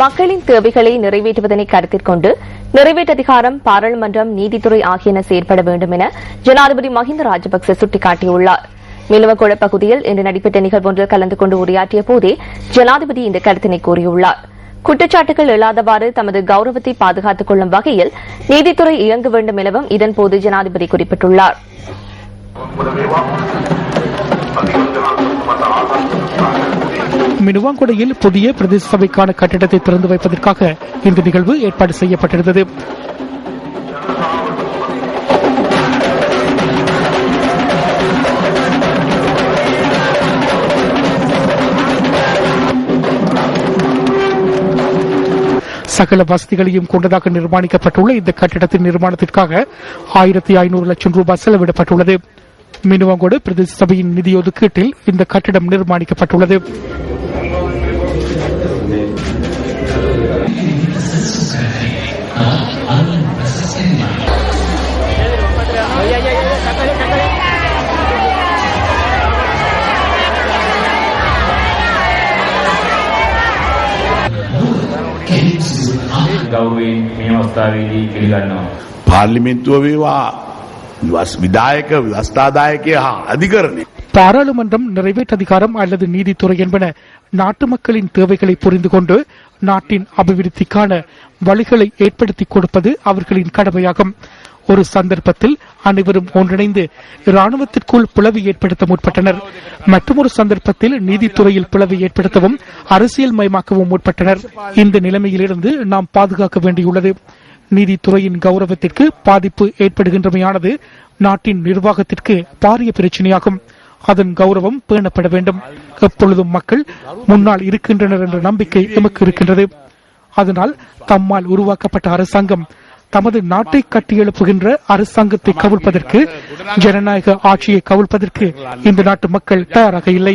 மக்களின் தேவைகளை நிறைவேற்றுவதனை கருத்தில் கொண்டு நிறைவேற்று அதிகாரம் பாராளுமன்றம் நீதித்துறை ஆகியன செயற்பட வேண்டும் என ஜனாதிபதி மஹிந்த ராஜபக்சே சுட்டிக்காட்டியுள்ளார். மிலுவகொட பகுதியில் இன்று நடைபெற்ற நிகழ்வொன்றில் கலந்து கொண்டு உரையாற்றிய போதே ஜனாதிபதி இந்த கருத்தினை கூறியுள்ளார். குற்றச்சாட்டுகள் இல்லாதவாறு தமது கௌரவத்தை பாதுகாத்துக் கொள்ளும் வகையில் நீதித்துறை இயங்க வேண்டும் எனவும் இதன்போது ஜனாதிபதி குறிப்பிட்டுள்ளார். மினுவாங்குடையில் புதிய பிரதேச சபைக்கான கட்டிடத்தை திறந்து வைப்பதற்காக இந்த நிகழ்வு ஏற்பாடு செய்யப்பட்டிருந்தது. சகல வசதிகளையும் கொண்டதாக நிர்மாணிக்கப்பட்டுள்ள இந்த கட்டிடத்தின் நிர்மாணத்திற்காக ஆயிரத்தி ஐநூறு லட்சம் ரூபாய் செலவிடப்பட்டுள்ளது. மினுவங்கோடு பிரதேச சபையின் நிதி ஒதுக்கீட்டில் இந்த கட்டிடம் நிர்மாணிக்கப்பட்டுள்ளது. ගෞරවයෙන් මේ අවස්ථාවේදී පිළිගන්නවා. පාර්ලිමෙන්තුව වේවා වස්- විදායක ව්‍යවස්ථාදායකය හා අධිකරණය. பாராளுமன்றம் நிறைவேற்று அதிகாரம் அல்லது நீதித்துறை என்பன நாட்டு மக்களின் தேவைகளை புரிந்து கொண்டு நாட்டின் அபிவிருத்திக்கான வழிகளை ஏற்படுத்தி கொடுப்பது அவர்களின் கடமையாகும். ஒரு சந்தர்ப்பத்தில் அனைவரும் ஒன்றிணைந்து இராணுவத்திற்குள் பிளவு ஏற்படுத்த முற்பட்டனர். மற்றொரு சந்தர்ப்பத்தில் நீதித்துறையில் பிளவு ஏற்படுத்தவும் அரசியல் மயமாக்கவும் முற்பட்டனர். இந்த நிலைமையிலிருந்து நாம் பாதுகாக்க வேண்டியுள்ளது. நீதித்துறையின் கௌரவத்திற்கு பாதிப்பு ஏற்படுகின்றமையானது நாட்டின் நிர்வாகத்திற்கு பாரிய பிரச்சனையாகும். அதன் கௌரவம் பேணப்பட வேண்டும். எப்பொழுதும் மக்கள் முன்னால் இருக்கின்றனர் என்ற நம்பிக்கை எமக்கு இருக்கின்றது. அதனால் தம்மால் உருவாக்கப்பட்ட அரசாங்கம் தமது நாட்டை கட்டியெழுப்புகின்ற அரசாங்கத்தை கவிழ்ப்பதற்கு ஜனநாயக ஆட்சியை கவிழ்ப்பதற்கு இந்த நாட்டு மக்கள் தயாராக இல்லை.